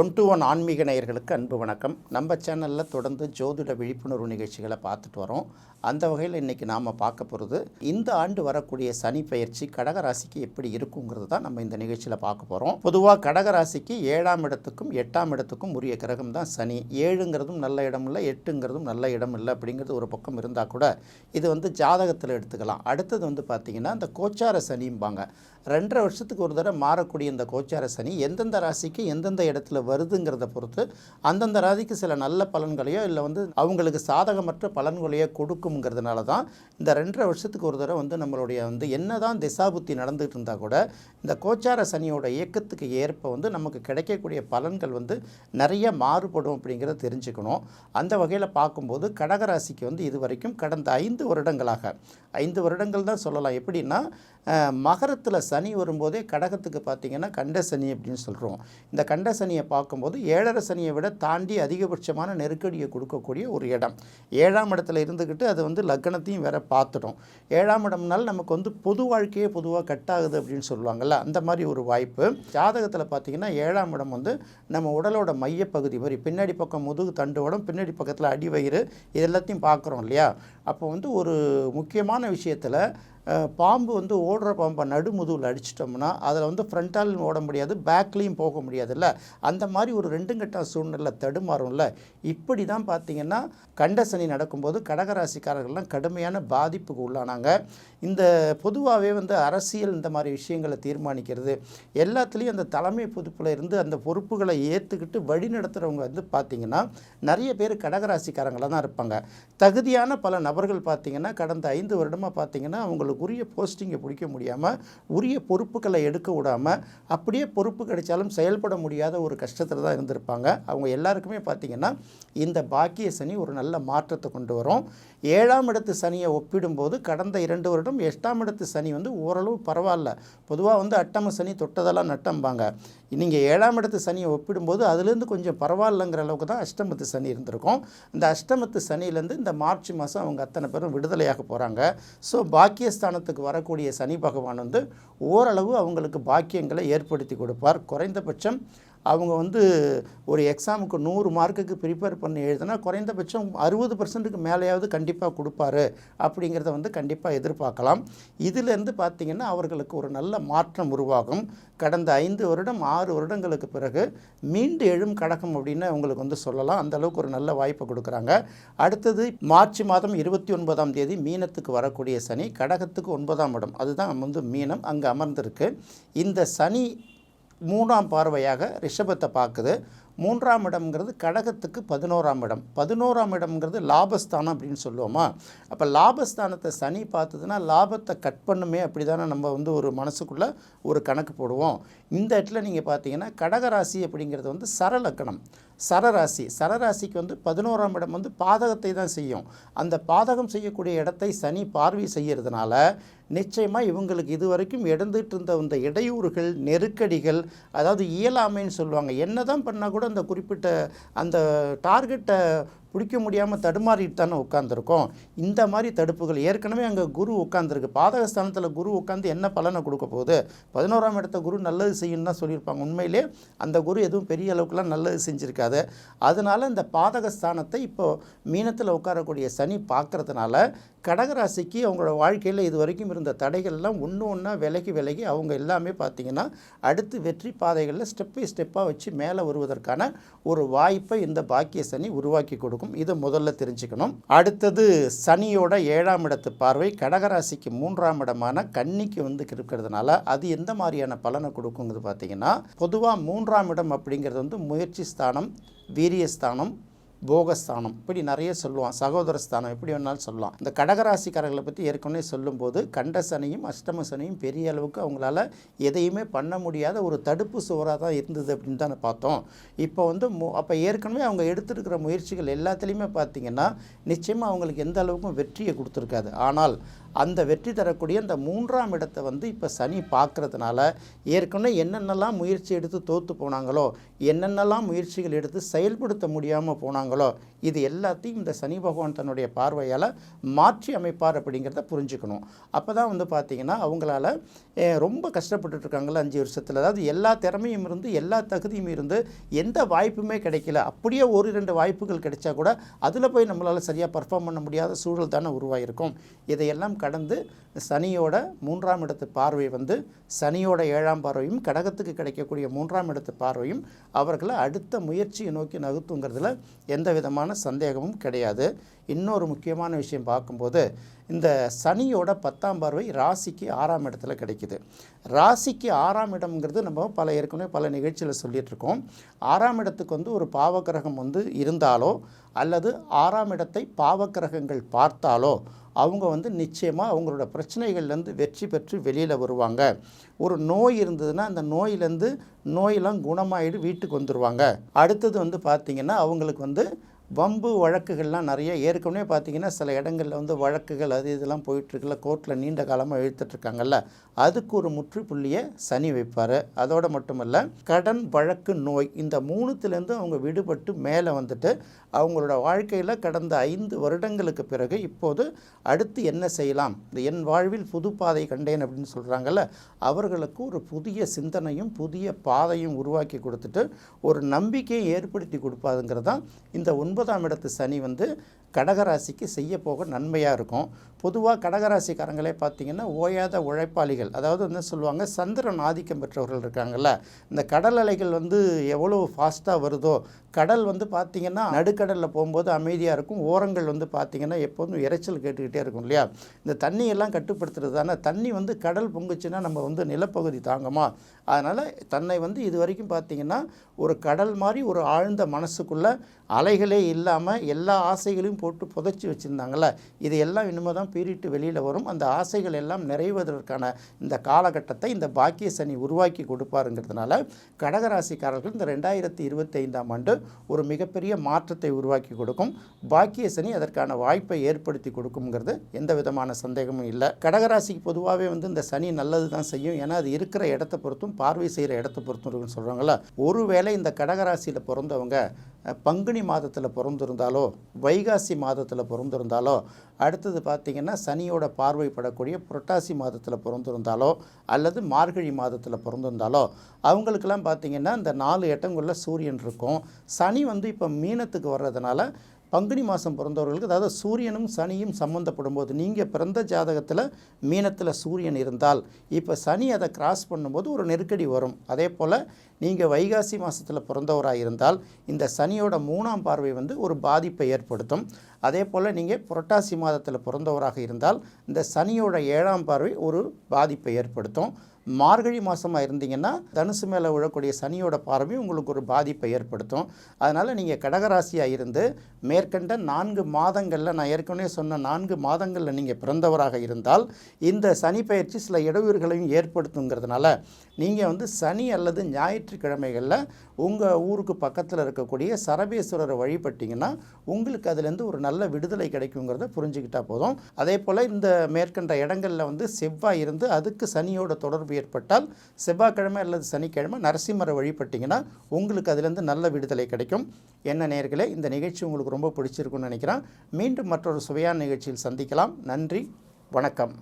One to one ஆன்மீக நேயர்களுக்கு அன்பு வணக்கம். நம்ம சேனலில் தொடர்ந்து ஜோதிட விழிப்புணர்வு நிகழ்ச்சிகளை பார்த்துட்டு வரோம். அந்த வகையில் இன்றைக்கி நாம் பார்க்க போகிறது இந்த ஆண்டு வரக்கூடிய சனி பயிற்சி கடகராசிக்கு எப்படி இருக்குங்கிறது தான் நம்ம இந்த நிகழ்ச்சியில் பார்க்க போகிறோம் பொதுவாக கடகராசிக்கு ஏழாம் இடத்துக்கும் எட்டாம் இடத்துக்கும் உரிய கிரகம் தான் சனி. ஏழுங்கிறதும் நல்ல இடம் இல்லை எட்டுங்கிறதும் நல்ல இடம் இல்லை அப்படிங்கிறது ஒரு பக்கம் இருந்தால் கூட இது வந்து ஜாதகத்தில் எடுத்துக்கலாம். அடுத்தது வந்து பார்த்திங்கன்னா இந்த கோச்சார சனிம்பாங்க. ரெண்டரை வருஷத்துக்கு ஒரு தடவை மாறக்கூடிய இந்த கோச்சார சனி எந்தெந்த ராசிக்கு எந்தெந்த இடத்துல வருதுங்கிறத பொறுத்து அந்தந்த ராசிக்கு சில நல்ல பலன்களையோ இல்லை வந்து அவங்களுக்கு சாதகமற்ற பலன்களையோ கொடுக்குங்கிறதுனால தான் இந்த ரெண்டரை வருஷத்துக்கு ஒரு தடவை வந்து நம்மளுடைய வந்து என்ன தான் திசாபுத்தி நடந்துகிட்டு இருந்தால் கூட இந்த கோச்சார சனியோட இயக்கத்துக்கு ஏற்ப வந்து நமக்கு கிடைக்கக்கூடிய பலன்கள் வந்து நிறைய மாறுபடும் அப்படிங்கிறத தெரிஞ்சுக்கணும். அந்த வகையில் பார்க்கும்போது கடகராசிக்கு வந்து இது வரைக்கும் கடந்த ஐந்து வருடங்களாக ஐந்து வருடங்கள் தான் சொல்லலாம். எப்படின்னா மகரத்தில் சனி வரும்போதே கடகத்துக்கு பார்த்தீங்கன்னா கண்ட சனி அப்படின்னு சொல்கிறோம் இந்த கண்ட சனியை பார்க்கும்போது ஏழரை சனியை விட தாண்டி அதிகபட்சமான நெருக்கடியை கொடுக்கக்கூடிய ஒரு இடம். ஏழாம் இடத்துல இருந்துக்கிட்டு அது வந்து லக்னத்தையும் வேற பார்த்துட்டோம். ஏழாம் இடம்னால நமக்கு வந்து பொது வாழ்க்கையே பொதுவாக கட் ஆகுது அப்படின்னு சொல்லுவாங்கள்ல அந்த மாதிரி ஒரு வாய்ப்பு. ஜாதகத்தில் பார்த்தீங்கன்னா ஏழாம் இடம் வந்து நம்ம உடலோட மையப்பகுதி மாதிரி பின்னாடி பக்கம் முதுகு தண்டுவடம் பின்னாடி பக்கத்தில் அடிவயிறு இது எல்லாத்தையும் பார்க்குறோம் இல்லையா? அப்போ வந்து ஒரு முக்கியமான விஷயத்தில் பாம்பு வந்து ஓடுற பாம்பை நடுமுதுகில் அடிச்சிட்டோம்னா அதில் வந்து ஃப்ரண்டாலும் ஓட முடியாது பேக்லேயும் போக முடியாதுல்ல. அந்த மாதிரி ஒரு ரெண்டும் கட்ட சூழ்நிலை தடுமாறும்ல. இப்படி தான் பார்த்தீங்கன்னா கண்டசனி நடக்கும்போது கடகராசிக்காரர்கள்லாம் கடுமையான பாதிப்புக்கு உள்ளானாங்க. இந்த பொதுவாகவே வந்து அரசியல் இந்த மாதிரி விஷயங்களை தீர்மானிக்கிறது எல்லாத்துலேயும் அந்த தலைமை பொதுப்பில் இருந்து அந்த பொறுப்புகளை ஏற்றுக்கிட்டு வழி நடத்துகிறவங்க வந்து பார்த்திங்கன்னா நிறைய பேர் கடகராசிக்காரங்களாக தான் இருப்பாங்க. தகுதியான பல நபர்கள் பார்த்திங்கன்னா கடந்த ஐந்து வருடமாக பார்த்திங்கன்னா அவங்களுக்கு உரிய போஸ்டிங்கை பிடிக்க முடியாமல் உரிய பொறுப்புகளை எடுக்க விடாமல் அப்படியே பொறுப்பு கிடைச்சாலும் செயல்பட முடியாத ஒரு கஷ்டத்தில் தான் இருந்திருப்பாங்க. அவங்க எல்லாருக்குமே பார்த்திங்கன்னா இந்த பாக்கிய சனி ஒரு நல்ல மாற்றத்தை கொண்டு வரும். ஏழாம் இடத்து சனியை ஒப்பிடும்போது கடந்த இரண்டு வருடம் எட்டாம் இடத்து சனி வந்து ஓரளவு பரவாயில்ல. பொதுவாக வந்து அட்டம சனி தொட்டதெல்லாம் நட்டம்பாங்க. நீங்கள் ஏழாம் இடத்து சனியை ஒப்பிடும்போது அதுலேருந்து கொஞ்சம் பரவாயில்லைங்கிற அளவுக்கு தான் அஷ்டமத்து சனி இருந்திருக்கும். இந்த அஷ்டமத்து சனியிலேருந்து இந்த மார்ச் மாதம் அவங்க அத்தனை பேரும் விடுதலையாக போகிறாங்க ஸோ பாக்கியஸ்தானத்துக்கு வரக்கூடிய சனி பகவான் வந்து ஓரளவு அவங்களுக்கு பாக்கியங்களை ஏற்படுத்தி கொடுப்பார். குறைந்தபட்சம் அவங்க வந்து ஒரு எக்ஸாமுக்கு நூறு மார்க்குக்கு ப்ரிப்பேர் பண்ணி எழுதுனா குறைந்தபட்சம் அறுபது பர்சன்ட்டுக்கு மேலேயாவது கண்டிப்பாக கொடுப்பாரு. அப்படிங்கிறத வந்து கண்டிப்பாக எதிர்பார்க்கலாம். இதிலேருந்து பார்த்திங்கன்னா அவர்களுக்கு ஒரு நல்ல மாற்றம் உருவாகும். கடந்த ஐந்து வருடம் ஆறு வருடங்களுக்கு பிறகு மீண்டு எழும் கடகம் அப்படின்னு அவங்களுக்கு வந்து சொல்லலாம். அந்த அளவுக்கு ஒரு நல்ல வாய்ப்பை கொடுக்குறாங்க. அடுத்தது மார்ச் மாதம் இருபத்தி ஒன்பதாம் தேதி மீனத்துக்கு வரக்கூடிய சனி கடகத்துக்கு ஒன்பதாம் இடம். அதுதான் வந்து மீனம் அங்கே அமர்ந்திருக்கு. இந்த சனி மூணாம் பார்வையாக ரிஷபத்தை பார்க்குது. மூன்றாம் இடம்ங்கிறது கடகத்துக்கு பதினோராம் இடம். பதினோராம் இடம்ங்கிறது லாபஸ்தானம் அப்படின்னு சொல்லுவோமா? அப்போ லாபஸ்தானத்தை சனி பார்த்ததுன்னா லாபத்தை கட் பண்ணுமே அப்படி தானே நம்ம வந்து ஒரு மனசுக்குள்ளே ஒரு கணக்கு போடுவோம். இந்த இடத்துல நீங்கள் பார்த்தீங்கன்னா கடகராசி அப்படிங்கிறது வந்து சரலக்கணம். சரராசி. சரராசிக்கு வந்து பதினோராம் இடம் வந்து பாதகத்தை தான் செய்யும். அந்த பாதகம் செய்யக்கூடிய இடத்தை சனி பார்வை செய்கிறதுனால நிச்சயமாக இவங்களுக்கு இது வரைக்கும் இடந்துட்டு இருந்த இந்த இடையூறுகள் நெருக்கடிகள் அதாவது இயலாமைன்னு சொல்லுவாங்க. என்ன தான் பண்ணால் கூட அந்த குறிப்பிட்ட அந்த டார்கெட்டை பிடிக்க முடியாமல் தடுமாறிட்டு தானே உட்காந்துருக்கோம் இந்த மாதிரி தடுப்புகள் ஏற்கனவே அங்கே குரு உட்காந்துருக்கு பாதகஸ்தானத்தில் குரு உட்காந்து என்ன பலனை கொடுக்க போகுது? பதினோராம் இடத்த குரு நல்லது செய்யணும்னு தான் சொல்லியிருப்பாங்க. உண்மையிலே அந்த குரு எதுவும் பெரிய அளவுக்குலாம் நல்லது செஞ்சுருக்காது. அதனால் இந்த பாதகஸ்தானத்தை இப்போது மீனத்தில் உட்காரக்கூடிய சனி பார்க்குறதுனால கடகராசிக்கு அவங்களோட வாழ்க்கையில் இது வரைக்கும் இருந்த தடைகள்லாம் ஒன்று ஒன்றா விலகி விலகி அவங்க எல்லாமே பார்த்திங்கன்னா அடுத்து வெற்றி பாதைகளில் ஸ்டெப் பை ஸ்டெப்பாக வச்சு மேலே வருவதற்கான ஒரு வாய்ப்பை இந்த பாக்கிய சனி உருவாக்கி கொடுக்கும். இதை முதல்ல தெரிஞ்சுக்கணும். அடுத்தது சனியோட ஏழாம் இடத்து பார்வை கடகராசிக்கு மூன்றாம் இடமான கன்னிக்கு வந்து இருக்கிறதுனால அது எந்த மாதிரியான பலனை கொடுக்குங்கிறது பார்த்தீங்கன்னா பொதுவாக மூன்றாம் இடம் அப்படிங்கிறது வந்து முயற்சி ஸ்தானம் வீரியஸ்தானம் போகஸ்தானம். இப்படி நிறைய சொல்லுவான். சகோதரஸ்தானம் எப்படி வேணாலும் சொல்லலாம். இந்த கடகராசிக்காரர்களை பற்றி ஏற்கனவே சொல்லும்போது கண்ட சனியும் அஷ்டம சனியும் பெரிய அளவுக்கு அவங்களால எதையுமே பண்ண முடியாத ஒரு தடுப்பு சுவராக தான் இருந்தது அப்படின்னு தானே பார்த்தோம். இப்போ வந்து மு அப்போ ஏற்கனவே அவங்க எடுத்திருக்கிற முயற்சிகள் எல்லாத்துலேயுமே பார்த்தீங்கன்னா நிச்சயமாக அவங்களுக்கு எந்த அளவுக்கும் வெற்றியை கொடுத்துருக்காது. ஆனால் அந்த வெற்றி தரக்கூடிய அந்த மூன்றாம் இடத்தை வந்து இப்போ சனி பார்க்குறதுனால ஏற்கனவே என்னென்னலாம் முயற்சி எடுத்து தோற்று போனாங்களோ என்னென்னலாம் முயற்சிகள் எடுத்து செயல்படுத்த முடியாமல் போனாங்களோ இது எல்லாத்தையும் இந்த சனி பகவான் தன்னுடைய பார்வையால் மாற்றி அமைப்பார் அப்படிங்கிறத புரிஞ்சுக்கணும். அப்போ தான் வந்து பார்த்திங்கன்னா அவங்களால ரொம்ப கஷ்டப்பட்டுட்டு அஞ்சு வருஷத்தில். அதாவது எல்லா திறமையும் இருந்து எல்லா தகுதியும் இருந்து எந்த வாய்ப்புமே கிடைக்கல. அப்படியே ஒரு ரெண்டு வாய்ப்புகள் கிடைச்சா கூட அதில் போய் நம்மளால் சரியாக பர்ஃபார்ம் பண்ண முடியாத சூழல் தானே உருவாகிருக்கும் இதையெல்லாம் கடந்து சனியோட மூன்றாம் இடத்து பார்வை வந்து சனியோட ஏழாம் பார்வையும் கடகத்துக்கு கிடைக்கக்கூடிய மூன்றாம் இடத்து பார்வையும் அவர்களை அடுத்த முயற்சியை நோக்கி நகர்த்துங்கிறதுல எந்த விதமான சந்தேகமும் கிடையாது. இன்னொரு முக்கியமான விஷயம் பார்க்கும்போது இந்த சனியோட பத்தாம் பார்வை ராசிக்கு ஆறாம் இடத்துல கிடைக்குது. ராசிக்கு ஆறாம் இடம்ங்கிறது நம்ம பல ஏற்கனவே பல நிகழ்ச்சியில் சொல்லிட்டு இருக்கோம் ஆறாம் இடத்துக்கு வந்து ஒரு பாவக்கிரகம் வந்து இருந்தாலோ அல்லது ஆறாம் இடத்தை பாவக்கிரகங்கள் பார்த்தாலோ அவங்க வந்து நிச்சயமாக அவங்களோட பிரச்சனைகள்லேருந்து வெற்றி பெற்று வெளியில் வருவாங்க. ஒரு நோய் இருந்ததுன்னா அந்த நோயிலேருந்து நோயெல்லாம் குணமாயிடு வீட்டுக்கு வந்துடுவாங்க அடுத்தது வந்து பார்த்திங்கன்னா அவங்களுக்கு வந்து வம்பு வழக்குகள்லாம் நிறைய. ஏற்கனவே பார்த்தீங்கன்னா சில இடங்களில் வந்து வழக்குகள் அது இதெல்லாம் போயிட்டுருக்குல்ல. கோர்ட்டில் நீண்ட காலமாக இழுத்துட்ருக்காங்கல்ல. அதுக்கு ஒரு முற்றுப்புள்ளியை சனி வைப்பார். அதோடு மட்டுமல்ல கடன் வழக்கு நோய் இந்த மூணுத்துலேருந்து அவங்க விடுபட்டு மேலே வந்துட்டு அவங்களோட வாழ்க்கையில் கடந்த ஐந்து வருடங்களுக்கு பிறகு இப்போது அடுத்து என்ன செய்யலாம்? இந்த என் வாழ்வில் புது பாதை கண்டேன் அப்படின்னு சொல்கிறாங்கல்ல அவர்களுக்கு ஒரு புதிய சிந்தனையும் புதிய பாதையும் உருவாக்கி கொடுத்துட்டு ஒரு நம்பிக்கையை ஏற்படுத்தி கொடுப்பாதுங்கிறது தான் இந்த ஒன்பதாம் இடத்து சனி வந்து கடகராசிக்கு செய்ய போக நன்மையாக இருக்கும். பொதுவாக கடகராசிக்காரங்களே பார்த்தீங்கன்னா ஓயாத உழைப்பாளிகள். அதாவது என்ன சொல்லுவாங்க? சந்திரன் ஆதிக்கம் பெற்றவர்கள் இருக்காங்கல்ல. இந்த கடல் அலைகள் வந்து எவ்வளோ ஃபாஸ்ட்டாக வருதோ கடல் வந்து பார்த்திங்கன்னா நடுக்கடலில் போகும்போது அமைதியாக இருக்கும். ஓரங்கள் வந்து பார்த்திங்கன்னா எப்போதும் இரைச்சல் கேட்டுக்கிட்டே இருக்கும் இல்லையா? இந்த தண்ணியெல்லாம் கட்டுப்படுத்துறது தானே. தண்ணி வந்து கடல் பொங்குச்சுன்னா நம்ம வந்து நிலப்பகுதி தாங்குமா? அதனால் தன்னை வந்து இது வரைக்கும் பார்த்திங்கன்னா ஒரு கடல் மாதிரி ஒரு ஆழ்ந்த மனசுக்குள்ளே அலைகளே இல்லாமல் எல்லா ஆசைகளையும் போட்டு புதைச்சி வச்சுருந்தாங்கள்ல இது எல்லாம் இனிமேல் தான் பீரிட்டு வெளியில் வரும். அந்த ஆசைகள் எல்லாம் நிறைவதற்கான இந்த காலகட்டத்தை இந்த பாக்கிய சனி உருவாக்கி கொடுப்பாருங்கிறதுனால கடகராசிக்காரர்கள் இந்த ரெண்டாயிரத்தி இருபத்தி ஐந்தாம் ஆண்டு ஒரு மிகப்பெரிய மாற்றத்தை உருவாக்கி கொடுக்கும். பாக்கிய சனி அதற்கான வாய்ப்பை ஏற்படுத்தி கொடுக்குங்கிறது எந்த விதமான சந்தேகமும் இல்லை. கடகராசிக்கு பொதுவாகவே வந்து இந்த சனி நல்லது தான் செய்யும். ஏன்னா அது இருக்கிற இடத்த பொறுத்தும் பார்வை செய்கிற இடத்த பொறுத்தும் இருக்குன்னு சொல்கிறாங்களா ஒருவேளை இந்த கடகராசியில் பிறந்தவங்க பங்குனி மாதத்தில் பிறந்திருந்தாலோ வைகாசி மாதத்தில் பிறந்திருந்தாலோ அடுத்தது பார்த்திங்கன்னா சனியோட பார்வைப்படக்கூடிய புரட்டாசி மாதத்தில் பிறந்திருந்தாலோ அல்லது மார்கழி மாதத்தில் பிறந்திருந்தாலோ அவங்களுக்கெல்லாம் பார்த்திங்கன்னா இந்த நாலு இடங்களில் சூரியன் இருக்கும். சனி வந்து இப்போ மீனத்துக்கு வர்றதுனால பங்குனி மாதம் பிறந்தவர்களுக்கு அதாவது சூரியனும் சனியும் சம்மந்தப்படும் போது நீங்கள் பிறந்த ஜாதகத்தில் மீனத்தில் சூரியன் இருந்தால் இப்போ சனி அதை கிராஸ் பண்ணும்போது ஒரு நெருக்கடி வரும். அதே போல் நீங்கள் வைகாசி மாதத்தில் பிறந்தவராக இருந்தால் இந்த சனியோட மூணாம் பார்வை வந்து ஒரு பாதிப்பை ஏற்படுத்தும். அதே போல் நீங்கள் புரட்டாசி மாதத்தில் பிறந்தவராக இருந்தால் இந்த சனியோட ஏழாம் பார்வை ஒரு பாதிப்பை ஏற்படுத்தும். மார்கழி மாதமாக இருந்தீங்கன்னா தனுசு மேலே விழக்கூடிய சனியோட பார்வை உங்களுக்கு ஒரு பாதிப்பை ஏற்படுத்தும். அதனால் நீங்கள் கடகராசியாக இருந்து மேற்கண்ட நான்கு மாதங்களில் நான் ஏற்கனவே சொன்ன நான்கு மாதங்களில் நீங்கள் பிறந்தவராக இருந்தால் இந்த சனி பயிற்சி சில இடையூறுகளையும் ஏற்படுத்துங்கிறதுனால நீங்கள் வந்து சனி அல்லது ஞாயிற்றுக்கிழமைகளில் உங்கள் ஊருக்கு பக்கத்தில் இருக்கக்கூடிய சரபேஸ்வரரை வழிபட்டிங்கன்னா உங்களுக்கு அதுலேருந்து ஒரு நல்ல நல்ல விடுதலை கிடைக்குங்கிறத புரிஞ்சுக்கிட்டா போதும். அதே போல் இந்த மேற்கண்ட இடங்களில் வந்து செவ்வாய் இருந்து அதுக்கு சனியோட தொடர்பு ஏற்பட்டால் செவ்வாய்க்கிழமை அல்லது சனிக்கிழமை நரசிம்மரை வழிபட்டிங்கன்னா உங்களுக்கு அதுலேருந்து நல்ல விடுதலை கிடைக்கும். என்ன நேர்களே இந்த நிகழ்ச்சி உங்களுக்கு ரொம்ப பிடிச்சிருக்குன்னு நினைக்கிறேன். மீண்டும் மற்றொரு சுவையான நிகழ்ச்சியில் சந்திக்கலாம். நன்றி வணக்கம்.